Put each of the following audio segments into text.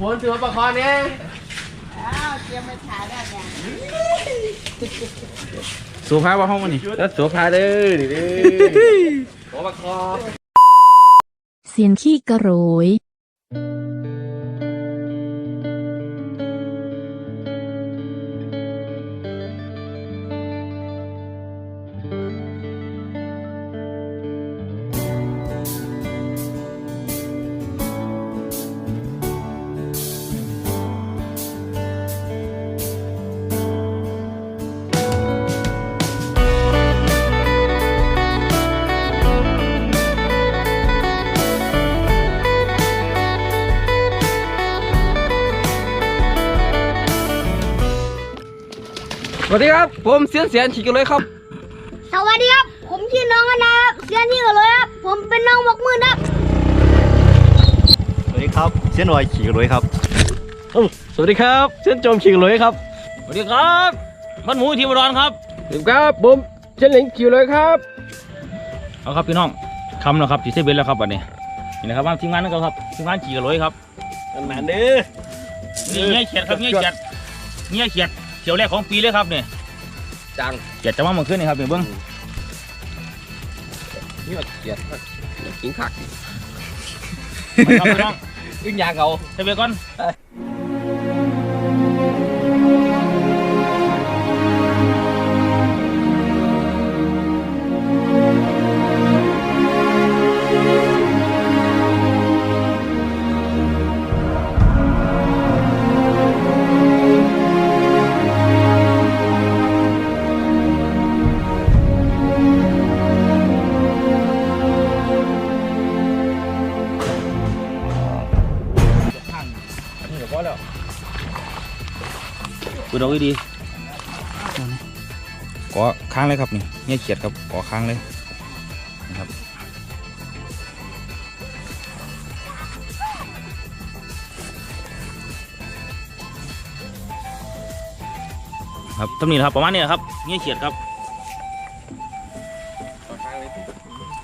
ผลถือว่าประคองเนี่ยอ้าวเตรียมไปถ่ายได้เนี่ยสูภาว่าห้องมันนี่แล้วโสภาเด้อนี่เด้อหัวประคองเสียงขี้กระโรย วัสดีครับ ผมเสียนเสียนฉีกเลยครับ สวัสดีครับ ผมชื่อน้องอนะครับเสียนี่กันเลยครับ ผมเป็นน้องบกมือครับ สวัสดีครับเส้นวายขี่รวยครับสวัสดีครับเสียนโจมฉีกเลยครับ สวัสดีครับบ้านหมูทีมอุดรครับสวัสดีครับผมเสียนหลิงฉีกเลยครับ เอาครับพี่น้องคำแล้วครับจีเซเบนแล้วครับวันนี้นี่นะครับว่าทีมงานนั่นก็ครับทีมงานขี่กระโหลยครับแมนเด้อนี่เงี้ยเขียดครับเงี้ยเขียดเงี้ยเขียดเที่ยวแรกของปีเลยครับเนี่ยจังเขียดจะมาเมื่อคืนนี่ครับเนี่ยเบิ้งนี่ว่าเกลียดอยากกินผักมาครับพี่น้องขึ้นยาเขาเซเบนก่อน เปิดเอาไว้ดีก่อค้างเลยครับนี่เงี้ยเขียดครับก่อค้างเลยนะครับครับตำหนิครับประมาณนี้ครับเงี้ยเขียดครับ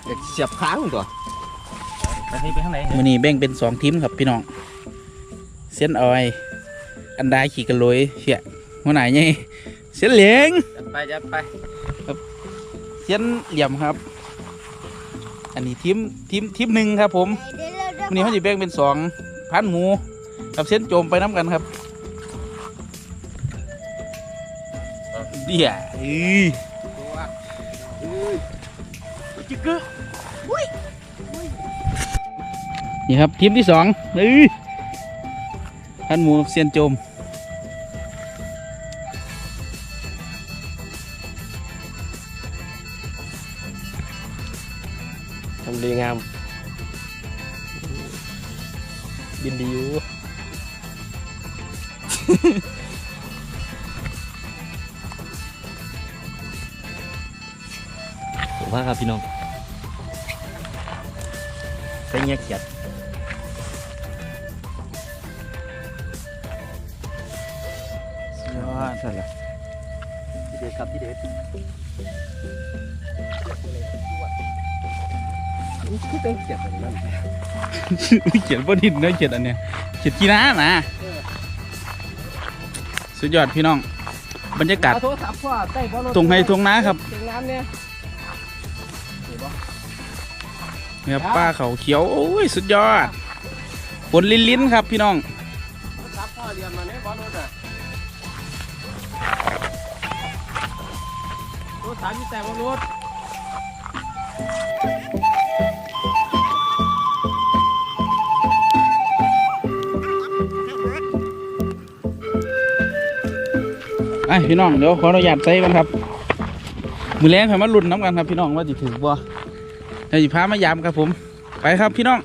อยากเสียบค้างตัวไปให้ไปข้างไหนมือนี้แบ่งเป็นสองทีมครับพี่น้องเส้นออย อันดาขี่กระโหลยเชี่ย หัวไหนไงเส้นเหลียงจัดไปจัดไปเส้นเหลี่ยมครับ อันนี้ทีมทีมทีมหนึ่งครับ ผมวันนี้เขาจะแบ่งเป็นสองพันหมูกับเส้นโจมไปน้ำกันครับเดี๋ยวเอ้ยจิกกึนี่ครับทีมที่สองเอ้ยพันหมูกับเส้นโจม ดีงามบินดีอยู่ ผมว่าครับพี่น้องใส่เงี้ยเขียดยอดใช่ละที่เด็ดครับที่เด็ด คือเป็นเกลียดแบบนั้นเขียนบนหินเนื้อเขียนอันเนี้ยเขียนกีฬานะสุดยอดพี่น้อง บรรยากาศโทรศัพท์พ่อใต้บอลตรงให้ตรงน้าครับเสียงน้ำเนี่ยเนี่ยป้าเขาเขียว โอ้ย สุดยอดฝนลิ้นลิ้นๆครับพี่น้องโทรศัพท์พ่อเรียนมาเนี่ยบอลรถอะโทรศัพท์มีแต่บอลรถ อ้พี่น้องเดี๋ยวขออนุญาตใส่กันครับ มือแรงให้มาลุ้นน้ำกันครับพี่น้องว่าจะถือบ่เดี๋ยวจะพามายามครับผม ไปครับพี่น้อง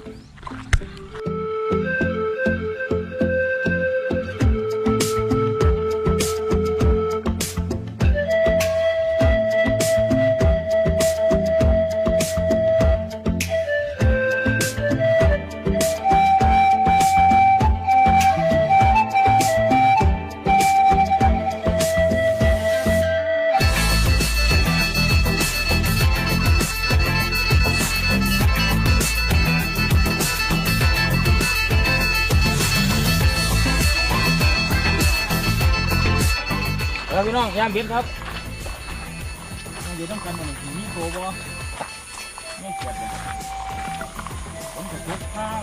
น้องยามเบ็ดครับต้องอยู่ต้องกันมันถึงมีโตบ่ไม่เกียดเลยผมจะเก็บข้าว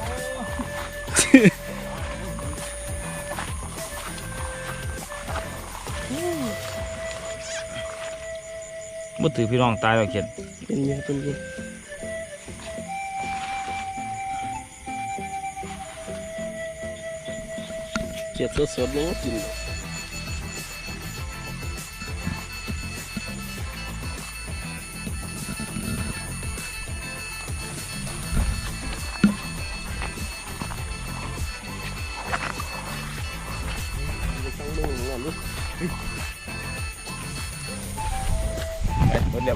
บ่ถือพี่น้องตายแล้วเขียนเป็นยังเป็นยังเขียดสดๆเลยกินเบิดแล้ว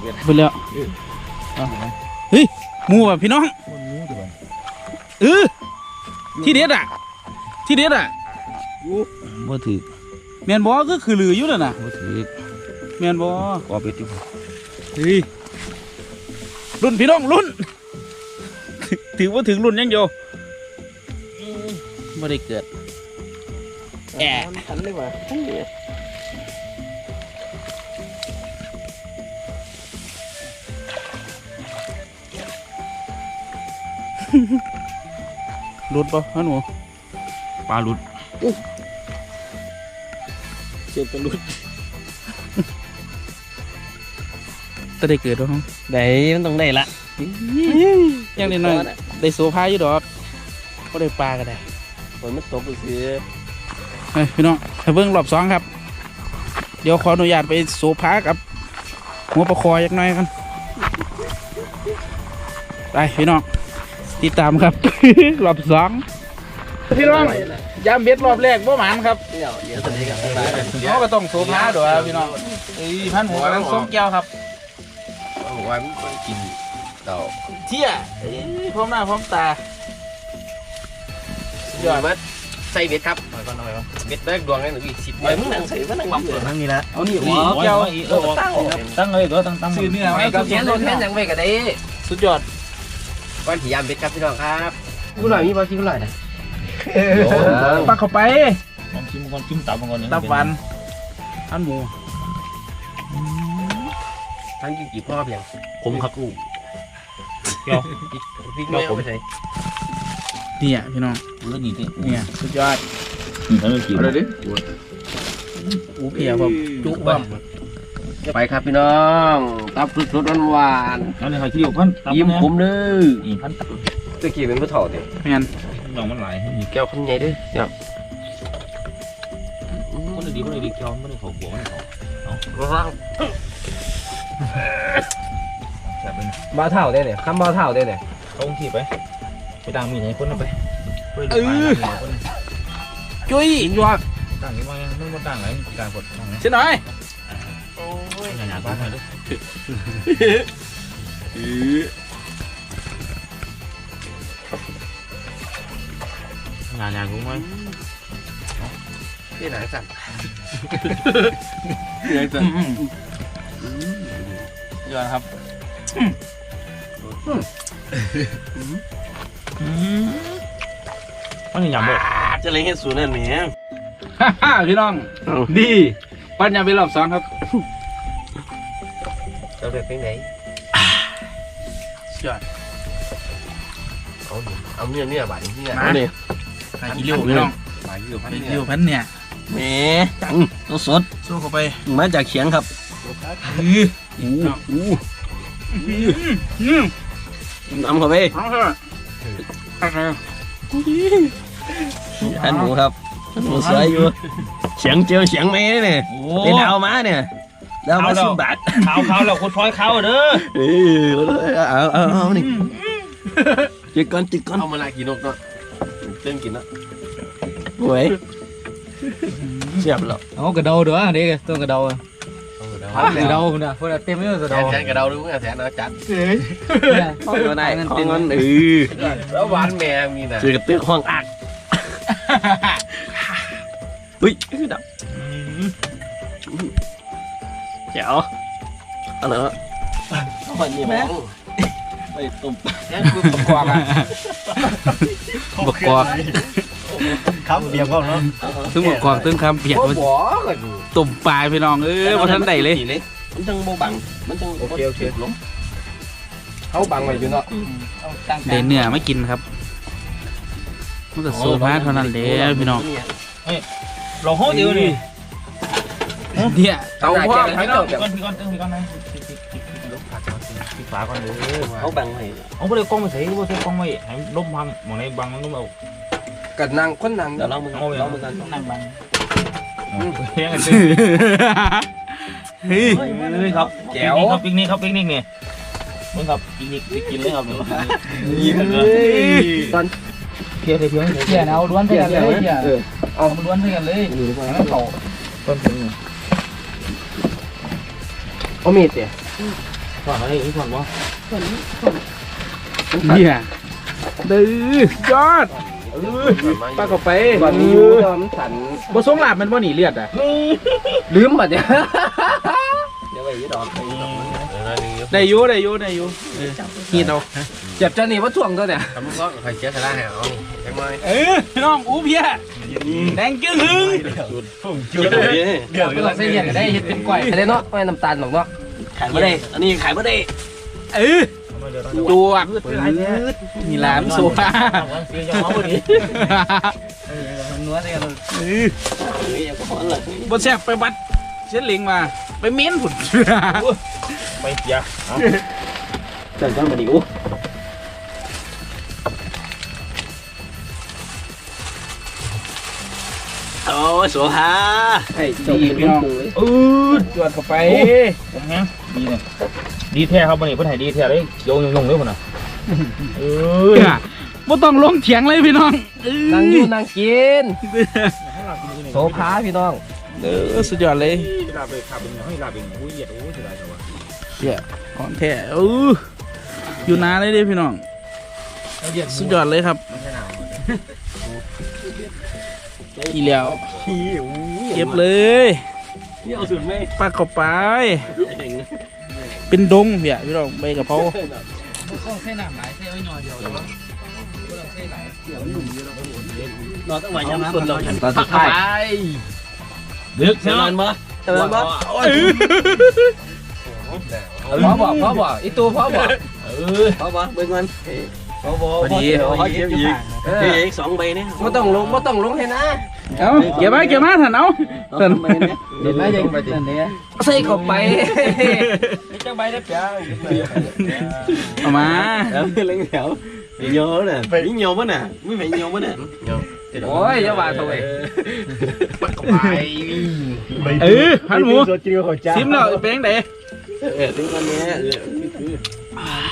เบ็ดไปแล้วเอาเฮ้ยหมูแบบพี่น้องคนมูดีกว่าเออที่เด็ดอะ ที่เด็ดอะบ่ถือแมนบอก็คือลืออยู่แล้วนะบ่ถือแมนบอก็เบ็ดอยู่เฮ้ยรุ่นพี่น้องรุ่นถือว่าถึงรุ่นยังโยไม่ได้เกิดแอะทันเลยว่ะ ทันเลยรุดปะฮะหนูปลาหลุดเจ็บกันลุดจะได้เกิดปะฮะได้มันต้องได้ละยังได้น้อยได้โซฟาอยู่ดอกก็ได้ปลาก็ได้ฝนมันตกไปซื้อเฮ้ยพี่น้องถ้าเบิ่งรอบสองครับ เดี๋ยวขออนุญาตไปโซฟากับหัวปลาคอยักหน่อยกันไปพี่น้อง ติดตามครับ รอบสองพี่น้องยามเบ็ดรอบแรกบ่หมานครับเดี๋ยวเดี๋ยวตอนนี้กันไปเขาก็ต้องโซฟาด้วยพี่น้องเอ้ยพันหมูกำลังส้มแก้วครับบอกว่ามันกินเต่าเที่ยเอ้ยพร้อมหน้าพร้อมตายอดมัดใส่เบ็ดครับหน่อยก่อนหน่อยก่อนเบ็ดแรกดวงให้หนึ่งอีกสิบไปมึงนั่งใส่มึงนั่งบับเลยนั่งนี่ละเอานี่หัวแก้วเออตั้งตั้งเลยตัวตั้งตั้งซื้อเนื้อไว้ก็ก็เขียนโดนแค่ยังไม่กันได้สุดยอด ก้อนผียามเบ็ดครับพี่น้องครับกูหน่อยมีบอลคิดกูหน่อยนะปักเข้าไปลองชิมก่อนชิมตับก่อนตับหวันอันหมูทั้งกินกี่พ่อเพียงผมครับเกี่ยวพริกไม่เอาไปใส่เนี่ยพี่น้องเรื่องนี้ที่เนี่ยสุดยอดแล้วกี่เอาเลยดิอูเพียแบบจุกบ้าง ไปครับพี่น้อง ตับสดๆหวานแล้วนี่ใครที่อยู่พันๆยิ้มผมเด้ออีพันตะกี้เป็นผู้เฒ่าเด็กแม่นลองมันหลายแก้วคำใหญ่เด้อเนี่ยคนดีคนดีเกี่ยวมันเขาหัวมันเขาว้าวแซ่บเลยบ้าเฒ่าได้เนี่ยคำบ้าเฒ่าได้เนี่ยเขาที่ไป ไปต่างมีไหนคนไปจุ้ยยอดต่างนี้ว่าไม่มาต่างไหนต่างกดต่างไหนเช่นหน่อยโอ้ยงานงานบ้านไหนด้วยงานงานกูไหมนี่หนังสั่นยอดครับมันยังบ่จะเล่นให้สูนั่นแหมฮ่าฮ่าพี่น้องดี ปัญญาไปรอบสองครับ เราเด็กเป็นไหนสุดยอดเอาดิเอาเนื้อเนื้อบาดเนื้อมาเนี่ยหากิโลพี่น้องบาดอยู่พันไปเนื้กิโลอพันเนี่ยแหมจังตัวสดสู้เข้าไปมาจากเขียงครับอื้ออู้อู้อื้อน้ำเข้าไปเอาเถอะเอาเถอะอันหมูครับอันหมูสวยอยู่เสียงเจียวเสียงแม่เนี่ยโอ้เป็นดาวมาเนี่ย ดาวมาสิบบาทขาวขาวแล้วคนพลอยขาวเด้อเออเอาเอาเอานี่จิกก่อนจิกก่อนเอามาลากินนกเนาะเต้นกินเนาะโอ้ยเสียบแล้วเอากระเดาเด้อเด็กตัวกระเดาอะเอาเดี๋ยวกระเดาคุณน่ะคนละเต็มเลยกระแทเดานแทนกระเดาดูมึงแทนเอาจัดห้องเงินห้องเงินเออแล้วหวานแม่มีนะเจอกระตึกห้องอักเฮ้ยดับ เจ๋วเอะไรวะเอาไปนี่มองไปตุ่มแทนคือประกอบอะบกกอกโอ้ครับเบียร์ก็เนาะซึ่งประกอบตึ้งคำเปียกบ่มันบ่กันตุ่มปลายพี่น้องเออมาทันใดเลย มันจังบ่บัง มันจังโอเคโอเคล้มเขาบังไว้อยู่เนาะได้เนื้อไม่กินครับมันก็โซฟาเท่านั้นแหละพี่น้องเราห้องเดียวนี่ เนี่ยเตาพ่อให้พี่น้องก่อนพี่ก่อนพี่ก่อนนะปิดฝาก่อนเลยเขาบังไว้เอาไปเลยกล้องมาใส่บ่ใส่กล้องไว้ให้ลมพังหมองในบังลมเอากันนั่งคนนั่งเดี๋ยวเรามึงเรามึงกันนั่งบังเฮ้ยเฮ้ยครับแจ๋วครับปิกนิกครับปิกนิกนี่มึงครับปิกนิกไปกินเลยครับนี่ยิ้มเลยตอนเพียรเพียรเพียรเอาล้วนเพียรเลยเพียรเอาล้วนเพียรเลยให้เขาต้นถึง เอามีดเสียก่อนอะไรอีกก่อนบ่เนี่ยดื้อยอดปลากระไปก่อนมีอยู่ตอนมันสั่นบ่สงลาบมันบ่หนีเลือดอะลืมบัดเนี่ยเดี๋ยวไปยี่ดอกได้อยู่ได้อยู่ได้อยู่เออฮีดเอาเจ็บจะหนีว่าถ่วงตัวเนี่ยทำมึงก็ใครเชื่อสาระแห่เอาจังไงเออพี่น้องอู้เพีย แดงจึ้งหึงจุดเลยเดี๋ยวเราเส้นเย็นได้เห็ดเป็นก้อยอะไรเนาะไม่น้ำตาลหรอกเนาะขายไม่ได้อันนี้ขายไม่ได้เออจวกมีหลามโซฟาเสียงจะเมาพอดีนัวเสียเลยเออนี่ยังก็หอนเลยบ่แซ่บไปบัดเส้นเหลิงมาไปเม้นผุดไม่เสียจันจังมาดิอู้ โอ้โสภาให้เจ้าพี่น้องอืดจวดเข้าไปผมแฮงดีเนี่ยดีแท้ครับวันนี้เพิ่นให้ดีแท้เลยเขียวยงๆเลยพุ่นน่ะเออเนี่ยบ่ต้องลงเถียงเลยพี่น้องเอ้ยนั่งอยู่นั่งกินโซฟาพี่น้องเออสุดยอดเลยลาไปขับเป็นให้ลาเป็นอุ้ยเหยียดโอ้ยเสียดายจังวะของแท้เอออยู่นานเลยเด้พี่น้องสุดยอดเลยครับ ทีแล้วเก็บเลยนี่เอาสุดไหมปากเข้าไป เป็นดงเพี่ยพี่น้องใบกะเพราต้องเส้นหนามหลายเส้นไว้หน่อยเดียวต้องเส้นหลายนอนตั้งวันยังคนเราตอนสุดท้ายดึกเสร็จเนาะแล้วมั้ยเสร็จแล้วมั้ยเออพ่อบอกพ่อบอกอีตัวพ่อบอกเออพ่อบอกเบิ่งมัน พ่อบอกพอดีพ่อเก็บอีกเก็บอีกสองใบเนี่ยไม่ต้องลงไม่ต้องลงให้นะเอาเก็บมาเก็บมาท่านเอาท่านเด็ดไหมยังนั่นเนี่ยใส่เข้าไปจังใบได้เปียเอามาแล้วเล่นแถวเยอะน่ะไม่เยอะมั้งน่ะไม่ไม่เยอะมั้งน่ะโอ้ยอย่าว่าตัวเองเออพันหมูสดจริงเขาจ้าซิมแล้วเป็นยังไงเออถึงตอนนี้เออคือ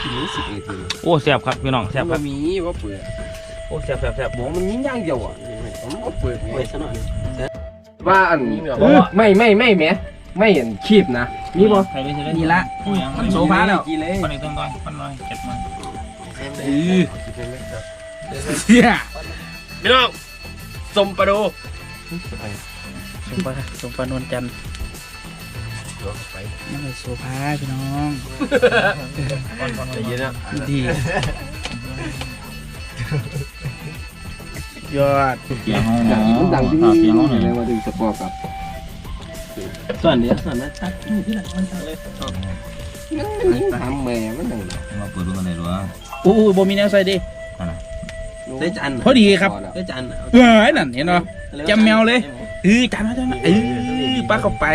คือสิบเอ็ดทีโอ้แซ่บครับพี่น้องแซ่บคมัรับนมีว่าเปลือกโอ้แซ่บแซ่บแซ่บบอกมันยิ่งย่างเดียวอะมันก็เปลือกไว้ซะหน่อยว่าอันไม่ไม่ไม่แม่ไม่เห็นคีบนะมีบ่ใครไม่ใช่เลยนี่ละมันโซฟาแล้วกี่เลยคนอีกตัวก่อนคนน้อยเก็บมาเออเสียพี่น้องสมปลาดูโซฟาโซฟานวลจันทร์ นั่นเลยโซฟาพี่น้องใจเย็นนะดียอดเสียงห้องมันดังที่เสียงห้องหน่อยอะไรมาดึงสปอร์กับส่วนเนี้ยส่วนนั้นตัดที่ไหนมันเลยมันทำแม่มันดังมาเปิดดูกันเลยหรออู้หูบ่มีแนวใส่ดิได้จานพอดีครับได้จานเออไอ้นั่นเห็นเนาะจำแมวเลยเออจำมาจำมาเออปลาเข้าไป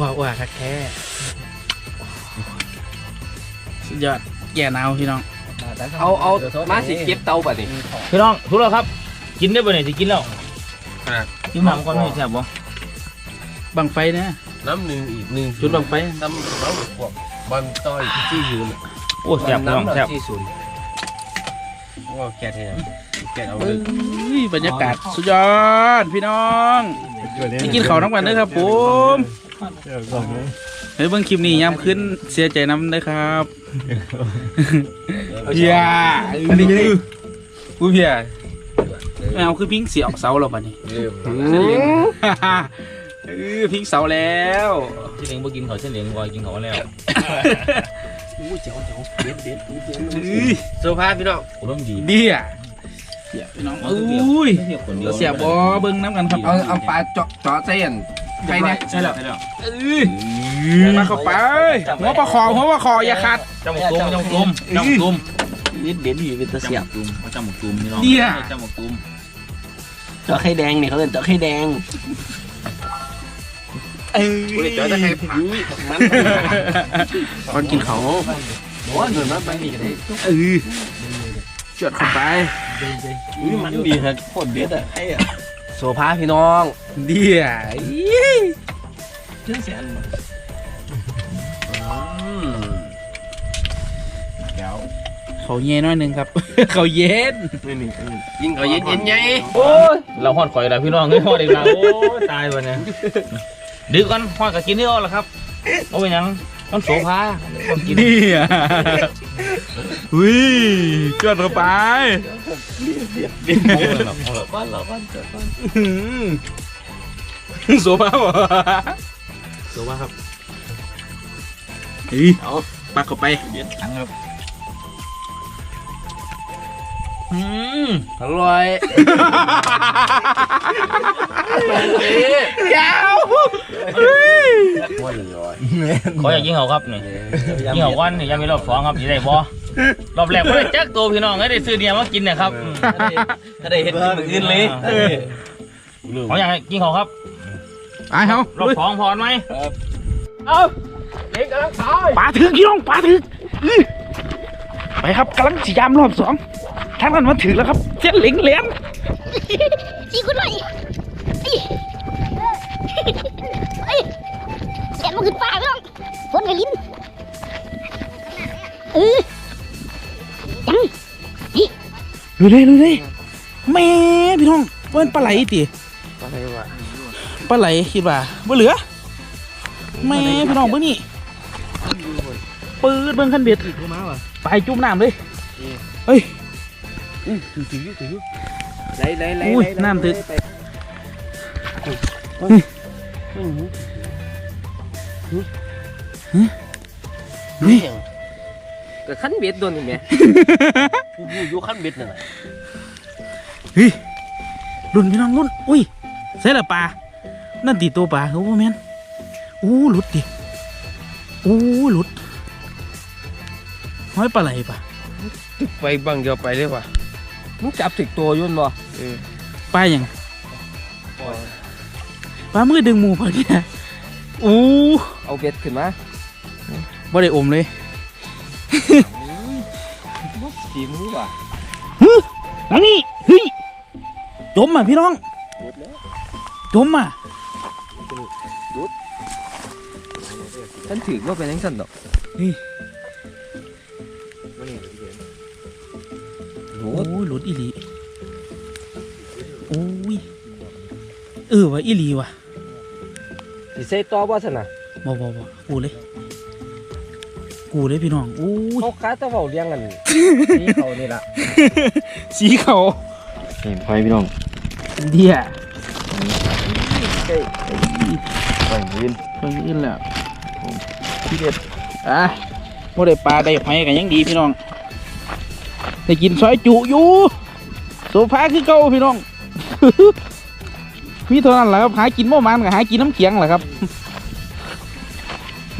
ว้าวว้าคักแท้สุดยอดแก่หนาวพี่น้อง เอาเอามาสิเก็บเตาป่ะนี่พี่น้องทุกแล้วครับ กินได้ป่ะเนี่ยสิกินแล้วกินหม่ำก่อนไม่แซ่บบ่บังไฟนะน้ำหนึ่งอีกหนึ่งจุดบังไฟน้ำน้ำพวกบอลต้อยที่ยืนโอ้แซ่บพี่น้องแซ่บที่ศูนย์ว่าแกเท่แกเอาเอ้เลยยบรรยากาศสุดยอดพี่น้องนี่กินข้าวทั้งวันเลยครับผม เฮ้ยเบิ่งคลิปนี้ย้ำขึ้นเสียใจน้ำเลยครับเพียอันนี้กูเพียแมวคือพิงเสียออกเสาแล้วป่ะนี่เออพิงเสาแล้วเส้นเหลียงบ่กินเขาเส้นเหลียงบ่กินเขาแล้วโซฟาพี่น้องกูต้องดีเดียเสียพี่น้องอุ้ยเทียบคนเดียวเสียบอเบิ้งน้ำกันครับเอาเอาปลาเจาะเจาะเส้น ไปเนี่ยใช่แล้วใช่แล้วมาเข้าไปหัวปลาคอหัวปลาคออย่าขาดจมูกตุ้มจมูกตุ้มจมูกตุ้มนิดเด็ดอยู่เป็นตะจเสียบมูกตุ้มจมูกตุ้มนี่น้องเดียจมูกตุ้มเจาะไข่แดงเนี่ยเขาเรียกเจาะไข่แดงกูเลยเจาะจะให้ผักมันตอนกินเขาโอ้ยเหมือนมันไปนี่กันได้เออจวดเข้าไปอุ้ยมันดีครับโคตรเด็ดอะไข่อะ โซฟาพี่น้องเดียเชื่อเสียนเขาเย็นน้อยหนึงครับ เขาเย็นยิ่งเขาเย็นเย็นไงโอ้ยเราหอดข่อยแล้วพี่น้องเฮ้ยหอดอีกแล้วโอ้ยตายวันนี้ดื้อกันหอดกับกินนี่เอาละครับเอาไปยัง ต้องโสภาต้องกินเดียอุ้ยจวดเข้าไปบ้านเราบ้านเกิดบ้านอื้อหือโซฟาบ่โสภาครับเฮ้ยปักเข้าไปอังครับ อืมอร่อยยาวขออยากยิงเขาครับนี่ยิงเขาวันนี่ยังมีรอบสองครับยี่ได้บ่รอบแรกไม่ได้จักตัวพี่น้องไม่ได้ซื้อเนี่ยมากินเนี่ยครับอืมถ้าได้เห็นกินอื่นเลยขออยากให้กินเขาครับไปเฮารอบสองพอไหมปลาถึกพี่น้องปลาถึกอื้อไปครับกำลังสิยามรอบสอง ทางนั้นมาถึงแล้วครับ เส้นเหลิงเหลียนจีกูหน่อยไอ้ไอ้แกมันขึ้นฟ้าพี่น้องฝนกระลิ้นเออจังดูเลยดูเลยแม่พี่น้องว่าเป็นปลาไหลติปลาไหลคิดว่าบ่เหลือแม่พี่น้องเบิ่งนี่ปืดเบิ่งคันเบ็ดไปจุ่มน้ำเลยเฮ้ย ไหลไหลไหลอุ้ยน้ำถึกนี่ก็ขั้นเบ็ดโดนนี่แม่กูอยู่ขั้นเบ็ดน่ะเฮ้ยรุ่นพี่น้องรุ่นอุ้ยใส่ละปลานั่นตีตัวปลาเขาว่าแม่นอู้หลุดดิอู้หลุดห้อยปลาไหลปะไปบังเดียวไปเลยว่ะ มึงจับถึกตัวยุ่นบ่ปลาอย่างปลามือดึงหมูพอดีนะอู้เอาเบ็ดขึ้นมาบ่ได้อมเลยสีมือว่ะฮึหลังนี้เฮ้ยจมอะพี่น้องจมอะฉันถือว่าเป็นยังสั่นดอกโดอีหลีโอ้ยเออว่ะอีหลีว่ะสิใส่ต่อบ่ซั่นน่ะบ่บ่บ่กูเลย กูเลยพี่น้องอู้ยเขาค้าแตะเว้าเลี้ยงกันนี่เขานี่ล่ะสีเขานี่พอยพี่น้องเดียไปยืนเพิ่งขึ้นแล้วพี่เด็ดอะบ่ได้ปลาได้หอยกันยังดีพี่น้อง ได้กินซอยจุอยู่โซฟาคือเก่าพี่น้องมีเท่านั้นแหละครับหากินบ่มันกับหากินน้ำเขียงแหละครับ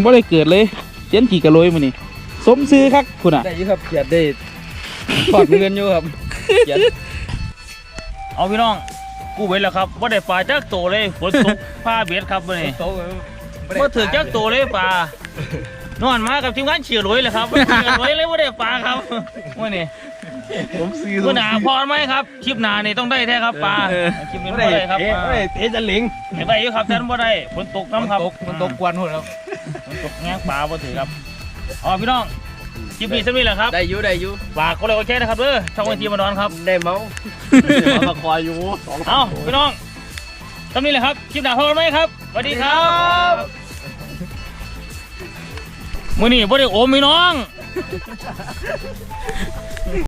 บ่ได้เกิดเลยเจียนขี่กระโลยมานี่สมซื้อคักคุณอะได้อยู่ครับเกียดได้ถอดเงินอยู่ครับเอาพี่น้องกูเบ็ดแล้วครับว่าได้ปลาจักโตเลยฝนตกผ้าเบ็ดครับวันนี้โตเมื่อถือจักโตเลยปลานอนมากับทีมงานเฉียรวยเลยครับเฉียรวยเลยว่าได้ปลาครับวันนี้ ผมซื้อคุณหนาพอไหมครับคลิปหนานี่ต้องได้แท้ครับปลาคลิปนี้ไม่ได้ครับเอ๊ะเอ๊ะเอ๊ะจะลิงไม่ได้อยู่ครับท่านบ่ได้ฝนตกน้ำครับมันตกกวนหุ่นครับฝนตกแง่ปลาบ่ถือครับอ๋อพี่น้องคลิปนี้จะมีแหละครับได้อยู่ได้อยู่ฝากก็เลยโอเคนะครับเด้อช่องวันทีมานอนครับได้เมามาคอยอยู่สองเอาพี่น้องทำนี้แหละครับคลิปหน้าพบกันไหมครับสวัสดีครับมื่อนี้บ่ได้โอมพี่น้อง